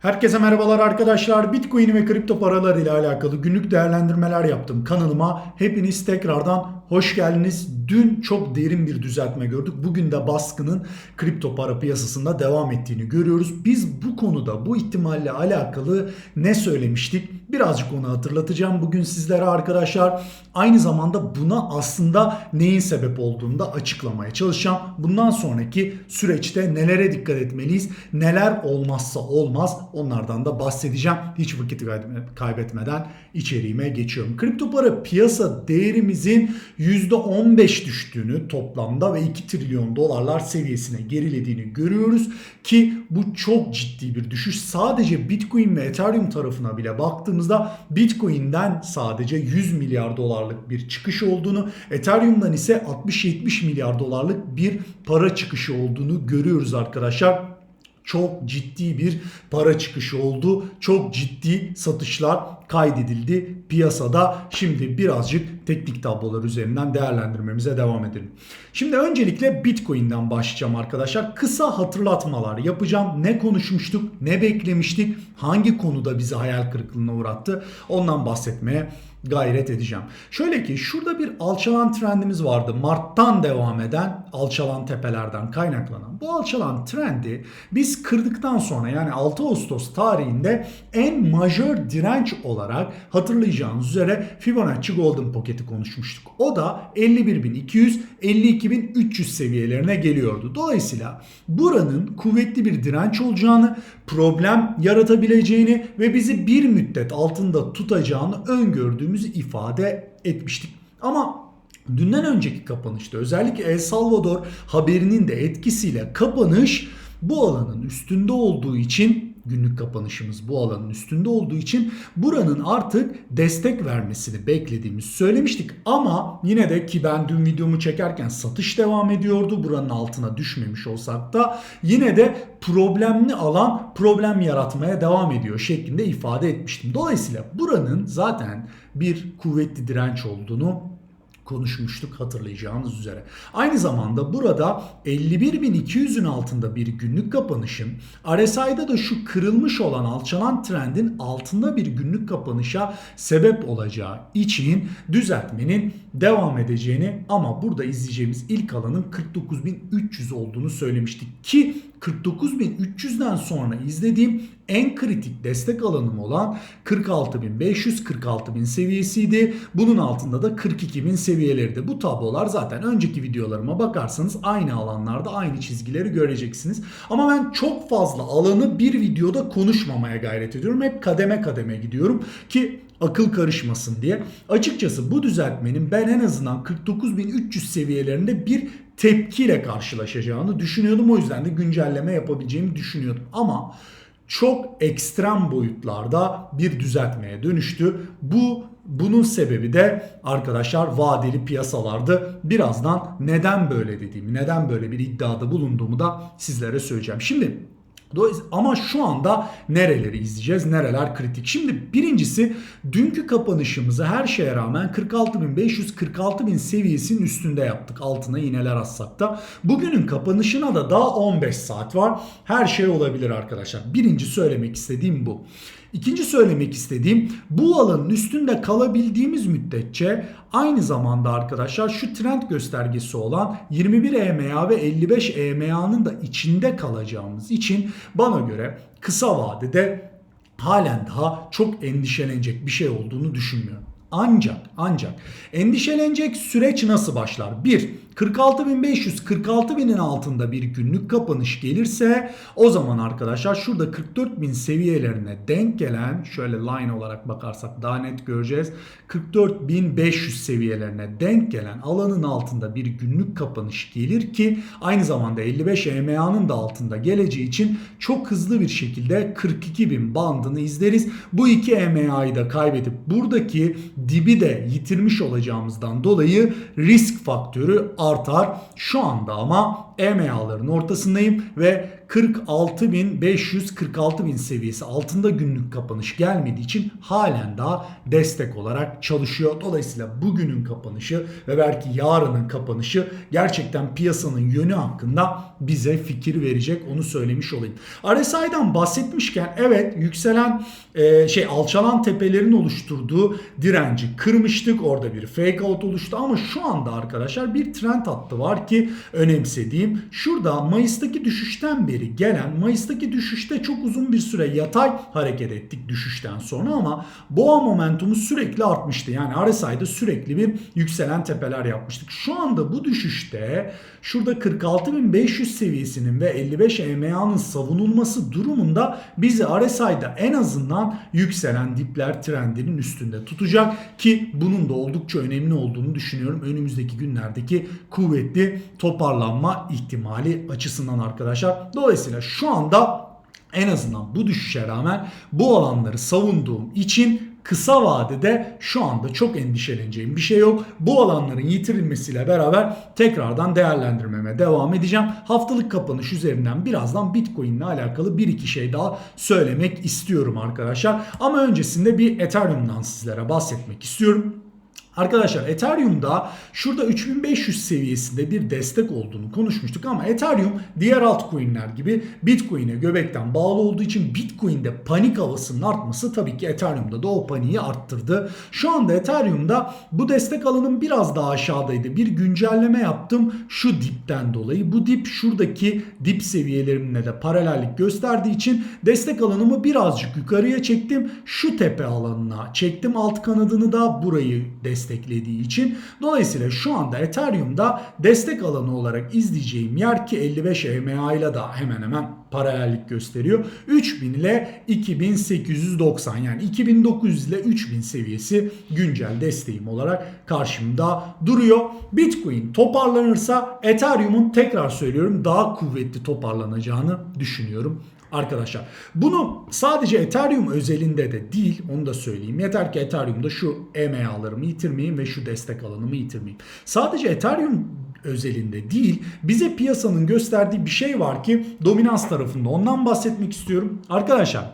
Herkese merhabalar arkadaşlar. Bitcoin ve kripto paralar ile alakalı günlük değerlendirmeler yaptım kanalıma. Hepiniz tekrardan hoş geldiniz. Dün çok derin bir düzeltme gördük. Bugün de baskının kripto para piyasasında devam ettiğini görüyoruz. Biz bu konuda bu ihtimalle alakalı ne söylemiştik? Birazcık onu hatırlatacağım bugün sizlere arkadaşlar. Aynı zamanda buna aslında neyin sebep olduğunu da açıklamaya çalışacağım. Bundan sonraki süreçte nelere dikkat etmeliyiz? Neler olmazsa olmaz onlardan da bahsedeceğim. Hiç vakit kaybetmeden içeriğime geçiyorum. Kripto para piyasa değerimizin %15 düştüğünü toplamda ve 2 trilyon dolarlar seviyesine gerilediğini görüyoruz ki bu çok ciddi bir düşüş. Sadece Bitcoin ve Ethereum tarafına bile baktığımızda Bitcoin'den sadece 100 milyar dolarlık bir çıkış olduğunu, Ethereum'dan ise 60-70 milyar dolarlık bir para çıkışı olduğunu görüyoruz arkadaşlar çok ciddi bir para çıkışı oldu. Çok ciddi satışlar kaydedildi piyasada. Şimdi birazcık teknik tablolar üzerinden değerlendirmemize devam edelim. Şimdi öncelikle Bitcoin'den başlayacağım arkadaşlar. Kısa hatırlatmalar yapacağım. Ne konuşmuştuk, ne beklemiştik, hangi konuda bizi hayal kırıklığına uğrattı ondan bahsetmeye gayret edeceğim. Şöyle ki şurada bir alçalan trendimiz vardı. Mart'tan devam eden alçalan tepelerden kaynaklanan. Bu alçalan trendi biz kırdıktan sonra yani 6 Ağustos tarihinde en majör direnç olarak hatırlayacağınız üzere Fibonacci Golden Pocket'i konuşmuştuk. O da 51.200 52.300 seviyelerine geliyordu. Dolayısıyla buranın kuvvetli bir direnç olacağını, problem yaratabileceğini ve bizi bir müddet altında tutacağını öngördüğümüzü ifade etmiştik. Ama dünden önceki kapanışta özellikle El Salvador haberinin de etkisiyle kapanış bu alanın üstünde olduğu için günlük kapanışımız bu alanın üstünde olduğu için buranın artık destek vermesini beklediğimizi söylemiştik. Ama yine de ki ben dün videomu çekerken satış devam ediyordu. Buranın altına düşmemiş olsak da yine de problemli alan problem yaratmaya devam ediyor şeklinde ifade etmiştim. Dolayısıyla buranın zaten bir kuvvetli direnç olduğunu konuşmuştuk hatırlayacağınız üzere. Aynı zamanda burada 51.200'ün altında bir günlük kapanışın RSI'da da şu kırılmış olan alçalan trendin altında bir günlük kapanışa sebep olacağı için düzeltmenin devam edeceğini ama burada izleyeceğimiz ilk alanın 49.300 olduğunu söylemiştik ki 49.300'den sonra izlediğim en kritik destek alanım olan 46.500 46.000 seviyesiydi. Bunun altında da 42.000 seviyeleriydi. Bu tablolar zaten önceki videolarıma bakarsanız aynı alanlarda aynı çizgileri göreceksiniz. Ama ben çok fazla alanı bir videoda konuşmamaya gayret ediyorum. Hep kademe kademe gidiyorum ki akıl karışmasın diye. Açıkçası bu düzeltmenin ben en azından 49.300 seviyelerinde bir tepkiyle karşılaşacağını düşünüyordum. O yüzden de güncelleme yapabileceğimi düşünüyordum. Ama çok ekstrem boyutlarda bir düzeltmeye dönüştü. Bu bunun sebebi de arkadaşlar vadeli piyasalardı. Birazdan neden böyle dediğimi, neden böyle bir iddiada bulunduğumu da sizlere söyleyeceğim. Şimdi ama şu anda nereleri izleyeceğiz? Nereler kritik? Şimdi birincisi dünkü kapanışımızı her şeye rağmen 46.500-46.000 seviyesinin üstünde yaptık. Altına iğneler atsak da. Bugünün kapanışına da daha 15 saat var. Her şey olabilir arkadaşlar. Birinci söylemek istediğim bu. İkinci söylemek istediğim bu alanın üstünde kalabildiğimiz müddetçe aynı zamanda arkadaşlar şu trend göstergesi olan 21 EMA ve 55 EMA'nın da içinde kalacağımız için bana göre kısa vadede halen daha çok endişelenecek bir şey olduğunu düşünmüyorum. Ancak ancak endişelenecek süreç nasıl başlar? 1. 46.500 46.000'in altında bir günlük kapanış gelirse o zaman arkadaşlar şurada 44.000 seviyelerine denk gelen şöyle line olarak bakarsak daha net göreceğiz. 44.500 seviyelerine denk gelen alanın altında bir günlük kapanış gelir ki aynı zamanda 55 EMA'nın da altında geleceği için çok hızlı bir şekilde 42.000 bandını izleriz. Bu iki EMA'yı da kaybedip buradaki dibi de yitirmiş olacağımızdan dolayı risk faktörü artar. Şu anda ama EMA'ların ortasındayım ve 46.500-46.000 seviyesi altında günlük kapanış gelmediği için halen daha destek olarak çalışıyor. Dolayısıyla bugünün kapanışı ve belki yarının kapanışı gerçekten piyasanın yönü hakkında bize fikir verecek onu söylemiş olayım. RSI'dan bahsetmişken evet yükselen e, şey alçalan tepelerin oluşturduğu direnci kırmıştık. Orada bir fake out oluştu ama şu anda arkadaşlar bir trend hattı var ki önemsediğim. Şurada Mayıs'taki düşüşten beri gelen Mayıs'taki düşüşte çok uzun bir süre yatay hareket ettik düşüşten sonra ama boğa momentumu sürekli artmıştı. Yani RSI'de sürekli bir yükselen tepeler yapmıştık. Şu anda bu düşüşte şurada 46.500 seviyesinin ve 55 EMA'nın savunulması durumunda bizi RSI'da en azından yükselen dipler trendinin üstünde tutacak ki bunun da oldukça önemli olduğunu düşünüyorum. Önümüzdeki günlerdeki kuvvetli toparlanma ihtimali açısından arkadaşlar. Dolayısıyla şu anda en azından bu düşüşe rağmen bu alanları savunduğum için kısa vadede şu anda çok endişeleneceğim bir şey yok. Bu alanların yitirilmesiyle beraber tekrardan değerlendirmeme devam edeceğim. Haftalık kapanış üzerinden birazdan Bitcoin ile alakalı bir iki şey daha söylemek istiyorum arkadaşlar. Ama öncesinde bir Ethereum'dan sizlere bahsetmek istiyorum. Arkadaşlar Ethereum'da şurada 3500 seviyesinde bir destek olduğunu konuşmuştuk ama Ethereum diğer altcoin'ler gibi Bitcoin'e göbekten bağlı olduğu için Bitcoin'de panik havasının artması tabii ki Ethereum'da da o paniği arttırdı. Şu anda Ethereum'da bu destek alanın biraz daha aşağıdaydı. Bir güncelleme yaptım şu dipten dolayı. Bu dip şuradaki dip seviyelerimle de paralellik gösterdiği için destek alanımı birazcık yukarıya çektim. Şu tepe alanına çektim. Alt kanadını da burayı destek desteklediği için. Dolayısıyla şu anda Ethereum'da destek alanı olarak izleyeceğim yer ki 55 EMA ile da hemen hemen paralellik gösteriyor. 3000 ile 2890 yani 2900 ile 3000 seviyesi güncel desteğim olarak karşımda duruyor. Bitcoin toparlanırsa Ethereum'un tekrar söylüyorum daha kuvvetli toparlanacağını düşünüyorum arkadaşlar. Bunu sadece Ethereum özelinde de değil onu da söyleyeyim. Yeter ki Ethereum'da şu EMA'larımı yitirmeyeyim ve şu destek alanımı yitirmeyeyim. Sadece Ethereum özelinde değil bize piyasanın gösterdiği bir şey var ki dominans tarafında ondan bahsetmek istiyorum. Arkadaşlar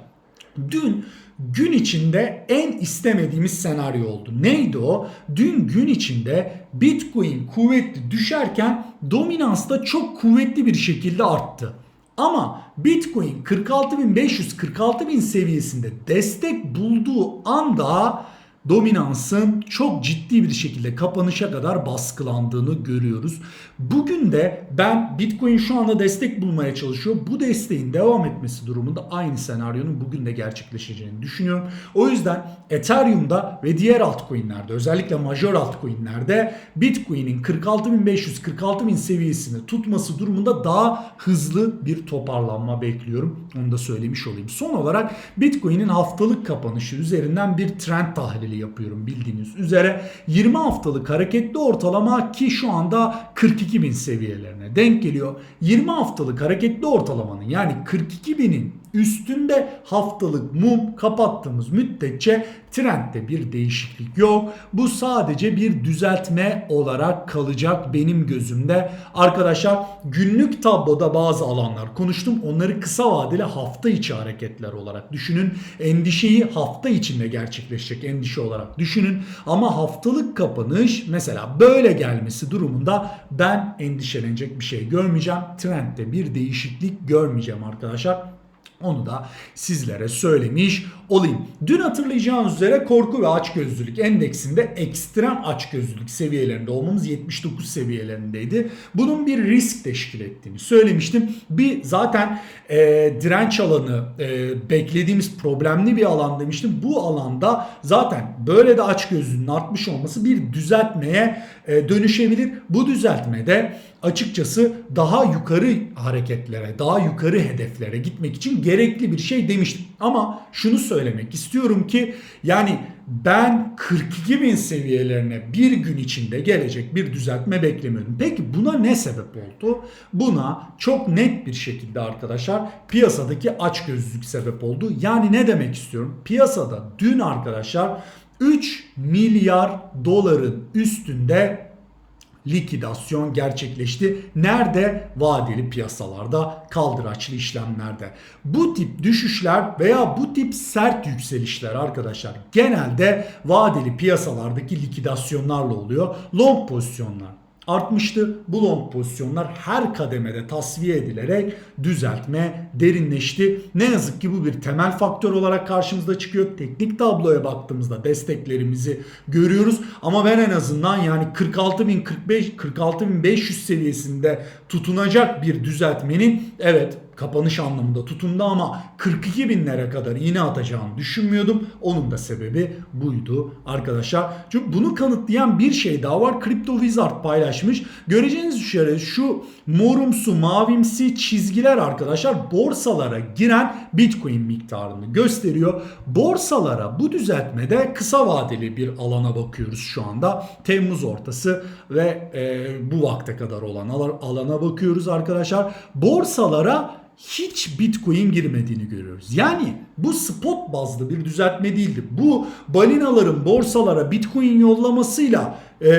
dün gün içinde en istemediğimiz senaryo oldu. Neydi o? Dün gün içinde Bitcoin kuvvetli düşerken dominans da çok kuvvetli bir şekilde arttı. Ama Bitcoin 46.500-46.000 seviyesinde destek bulduğu anda dominansın çok ciddi bir şekilde kapanışa kadar baskılandığını görüyoruz. Bugün de ben Bitcoin şu anda destek bulmaya çalışıyor. Bu desteğin devam etmesi durumunda aynı senaryonun bugün de gerçekleşeceğini düşünüyorum. O yüzden Ethereum'da ve diğer altcoin'lerde özellikle major altcoin'lerde Bitcoin'in 46.500-46.000 seviyesini tutması durumunda daha hızlı bir toparlanma bekliyorum. Onu da söylemiş olayım. Son olarak Bitcoin'in haftalık kapanışı üzerinden bir trend tahlili yapıyorum bildiğiniz üzere. 20 haftalık hareketli ortalama ki şu anda 42 bin seviyelerine denk geliyor. 20 haftalık hareketli ortalamanın yani 42 binin üstünde haftalık mum kapattığımız müddetçe trendde bir değişiklik yok. Bu sadece bir düzeltme olarak kalacak benim gözümde. Arkadaşlar günlük tabloda bazı alanlar konuştum. Onları kısa vadeli hafta içi hareketler olarak düşünün. Endişeyi hafta içinde gerçekleşecek endişe olarak düşünün. Ama haftalık kapanış mesela böyle gelmesi durumunda ben endişelenecek bir şey görmeyeceğim. Trendde bir değişiklik görmeyeceğim arkadaşlar. Onu da sizlere söylemiş olayım. Dün hatırlayacağınız üzere korku ve açgözlülük endeksinde ekstrem açgözlülük seviyelerinde olmamız 79 seviyelerindeydi. Bunun bir risk teşkil ettiğini söylemiştim. Bir zaten e, direnç alanı e, beklediğimiz problemli bir alan demiştim. Bu alanda zaten böyle de açgözlülüğün artmış olması bir düzeltmeye e, dönüşebilir. Bu düzeltmede açıkçası daha yukarı hareketlere, daha yukarı hedeflere gitmek için gerekli bir şey demiştim. Ama şunu söylemek istiyorum ki yani ben 42 bin seviyelerine bir gün içinde gelecek bir düzeltme beklemiyordum. Peki buna ne sebep oldu? Buna çok net bir şekilde arkadaşlar piyasadaki açgözlülük sebep oldu. Yani ne demek istiyorum? Piyasada dün arkadaşlar 3 milyar doların üstünde likidasyon gerçekleşti. Nerede? Vadeli piyasalarda, kaldıraçlı işlemlerde. Bu tip düşüşler veya bu tip sert yükselişler arkadaşlar genelde vadeli piyasalardaki likidasyonlarla oluyor. Long pozisyonlar artmıştı. Bu long pozisyonlar her kademede tasfiye edilerek düzeltme derinleşti. Ne yazık ki bu bir temel faktör olarak karşımıza çıkıyor. Teknik tabloya baktığımızda desteklerimizi görüyoruz. Ama ben en azından yani 46.045 46.500 seviyesinde tutunacak bir düzeltmenin evet kapanış anlamında tutundu ama 42 binlere kadar iğne atacağını düşünmüyordum. Onun da sebebi buydu arkadaşlar. Çünkü bunu kanıtlayan bir şey daha var. Crypto Wizard paylaşmış. Göreceğiniz üzere şu morumsu mavimsi çizgiler arkadaşlar borsalara giren Bitcoin miktarını gösteriyor. Borsalara bu düzeltmede kısa vadeli bir alana bakıyoruz şu anda. Temmuz ortası ve e, bu vakte kadar olan alana bakıyoruz arkadaşlar. Borsalara hiç Bitcoin girmediğini görüyoruz. Yani bu spot bazlı bir düzeltme değildi. Bu balinaların borsalara Bitcoin yollamasıyla e,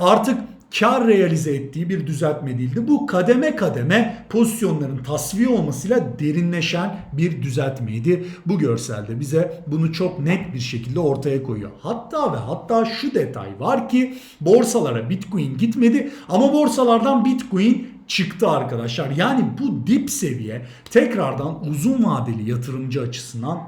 artık kar realize ettiği bir düzeltme değildi. Bu kademe kademe pozisyonların tasfiye olmasıyla derinleşen bir düzeltmeydi. Bu görselde bize bunu çok net bir şekilde ortaya koyuyor. Hatta ve hatta şu detay var ki borsalara Bitcoin gitmedi ama borsalardan Bitcoin çıktı arkadaşlar. Yani bu dip seviye tekrardan uzun vadeli yatırımcı açısından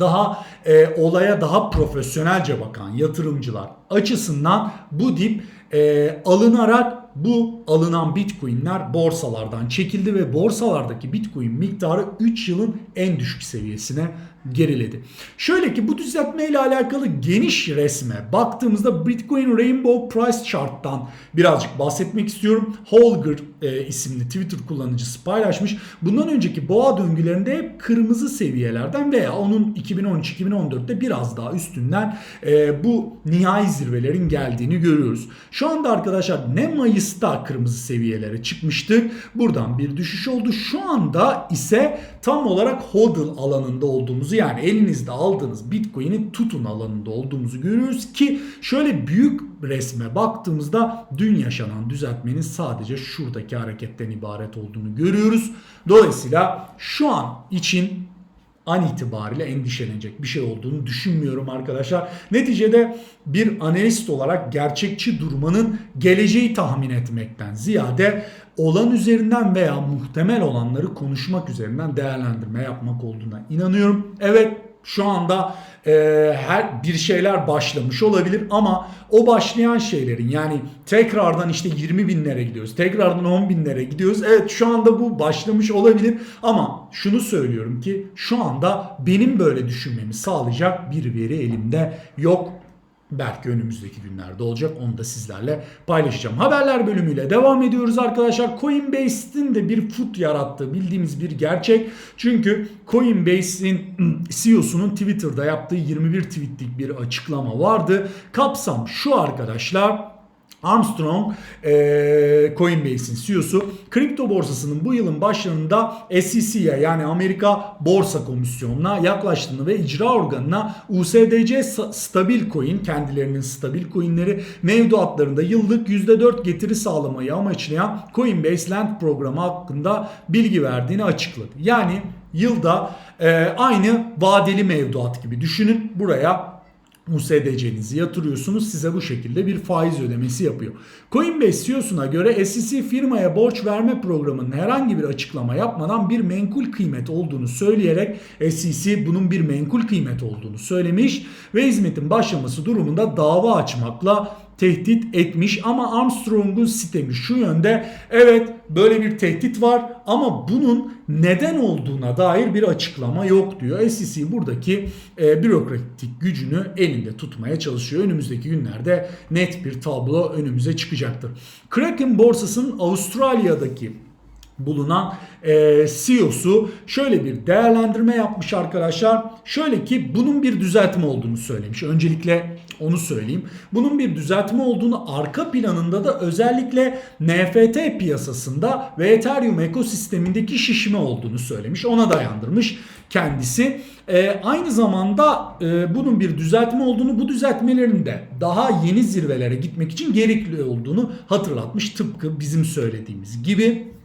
daha e, olaya daha profesyonelce bakan yatırımcılar açısından bu dip e, alınarak bu alınan bitcoinler borsalardan çekildi ve borsalardaki bitcoin miktarı 3 yılın en düşük seviyesine geriledi. Şöyle ki bu düzeltme ile alakalı geniş resme baktığımızda Bitcoin Rainbow Price Chart'tan birazcık bahsetmek istiyorum. Holger e, isimli Twitter kullanıcısı paylaşmış. Bundan önceki boğa döngülerinde hep kırmızı seviyelerden veya onun 2013-2014'te biraz daha üstünden e, bu nihai zirvelerin geldiğini görüyoruz. Şu anda arkadaşlar ne Mayıs'ta kırmızı seviyelere çıkmıştık. Buradan bir düşüş oldu. Şu anda ise tam olarak hodl alanında olduğumuzu yani elinizde aldığınız Bitcoin'i tutun alanında olduğumuzu görüyoruz ki şöyle büyük resme baktığımızda dün yaşanan düzeltmenin sadece şuradaki hareketten ibaret olduğunu görüyoruz. Dolayısıyla şu an için an itibariyle endişelenecek bir şey olduğunu düşünmüyorum arkadaşlar. Neticede bir analist olarak gerçekçi durmanın geleceği tahmin etmekten ziyade olan üzerinden veya muhtemel olanları konuşmak üzerinden değerlendirme yapmak olduğuna inanıyorum. Evet şu anda e, her bir şeyler başlamış olabilir ama o başlayan şeylerin yani tekrardan işte 20 binlere gidiyoruz. Tekrardan 10 binlere gidiyoruz. Evet şu anda bu başlamış olabilir ama şunu söylüyorum ki şu anda benim böyle düşünmemi sağlayacak bir veri elimde yok. Belki önümüzdeki günlerde olacak. Onu da sizlerle paylaşacağım. Haberler bölümüyle devam ediyoruz arkadaşlar. Coinbase'in de bir fut yarattığı bildiğimiz bir gerçek. Çünkü Coinbase'in CEO'sunun Twitter'da yaptığı 21 tweetlik bir açıklama vardı. Kapsam şu arkadaşlar. Armstrong e, Coinbase'in CEO'su kripto borsasının bu yılın başlarında SEC'ye yani Amerika Borsa Komisyonu'na yaklaştığını ve icra organına USDC stabil coin kendilerinin stabil coinleri mevduatlarında yıllık %4 getiri sağlamayı amaçlayan Coinbase Land programı hakkında bilgi verdiğini açıkladı. Yani yılda e, aynı vadeli mevduat gibi düşünün buraya USDC'nizi yatırıyorsunuz size bu şekilde bir faiz ödemesi yapıyor. Coinbase CEO'suna göre SEC firmaya borç verme programının herhangi bir açıklama yapmadan bir menkul kıymet olduğunu söyleyerek SEC bunun bir menkul kıymet olduğunu söylemiş ve hizmetin başlaması durumunda dava açmakla tehdit etmiş ama Armstrong'un sistemi şu yönde evet böyle bir tehdit var ama bunun neden olduğuna dair bir açıklama yok diyor. SEC buradaki e, bürokratik gücünü elinde tutmaya çalışıyor. Önümüzdeki günlerde net bir tablo önümüze çıkacaktır. Kraken borsasının Avustralya'daki bulunan e, CEO'su şöyle bir değerlendirme yapmış arkadaşlar. Şöyle ki bunun bir düzeltme olduğunu söylemiş. Öncelikle onu söyleyeyim. Bunun bir düzeltme olduğunu arka planında da özellikle NFT piyasasında ve Ethereum ekosistemindeki şişme olduğunu söylemiş. Ona dayandırmış kendisi. E, aynı zamanda e, bunun bir düzeltme olduğunu, bu düzeltmelerin de daha yeni zirvelere gitmek için gerekli olduğunu hatırlatmış. Tıpkı bizim söylediğimiz gibi.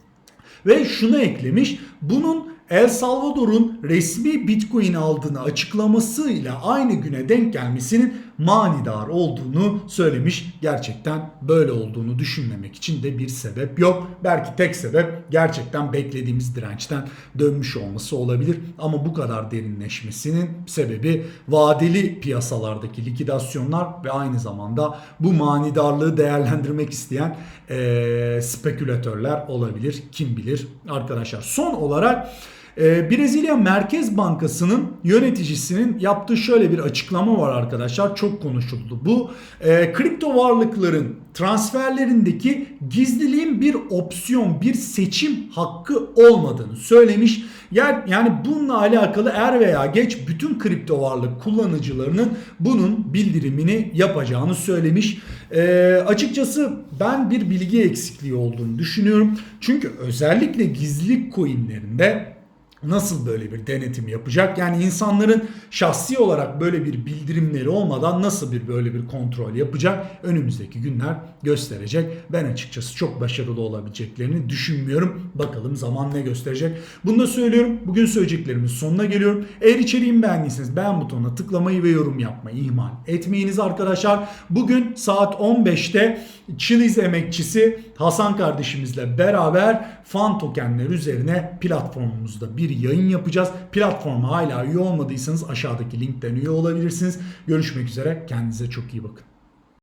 Ve şunu eklemiş. Bunun El Salvador'un resmi Bitcoin aldığını açıklamasıyla aynı güne denk gelmesinin manidar olduğunu söylemiş. Gerçekten böyle olduğunu düşünmemek için de bir sebep yok. Belki tek sebep gerçekten beklediğimiz dirençten dönmüş olması olabilir. Ama bu kadar derinleşmesinin sebebi vadeli piyasalardaki likidasyonlar ve aynı zamanda bu manidarlığı değerlendirmek isteyen eee, spekülatörler olabilir. Kim bilir arkadaşlar. Son olarak ee, Brezilya Merkez Bankası'nın yöneticisinin yaptığı şöyle bir açıklama var arkadaşlar. Çok konuşuldu. Bu e, kripto varlıkların transferlerindeki gizliliğin bir opsiyon, bir seçim hakkı olmadığını söylemiş. Yani bununla alakalı er veya geç bütün kripto varlık kullanıcılarının bunun bildirimini yapacağını söylemiş. E, açıkçası ben bir bilgi eksikliği olduğunu düşünüyorum. Çünkü özellikle gizlilik coinlerinde nasıl böyle bir denetim yapacak? Yani insanların şahsi olarak böyle bir bildirimleri olmadan nasıl bir böyle bir kontrol yapacak? Önümüzdeki günler gösterecek. Ben açıkçası çok başarılı olabileceklerini düşünmüyorum. Bakalım zaman ne gösterecek? Bunu da söylüyorum. Bugün söyleyeceklerimin sonuna geliyorum. Eğer içeriğimi beğendiyseniz beğen butonuna tıklamayı ve yorum yapmayı ihmal etmeyiniz arkadaşlar. Bugün saat 15'te Chiliz emekçisi Hasan kardeşimizle beraber fan tokenler üzerine platformumuzda bir yayın yapacağız. Platforma hala üye olmadıysanız aşağıdaki linkten üye olabilirsiniz. Görüşmek üzere. Kendinize çok iyi bakın.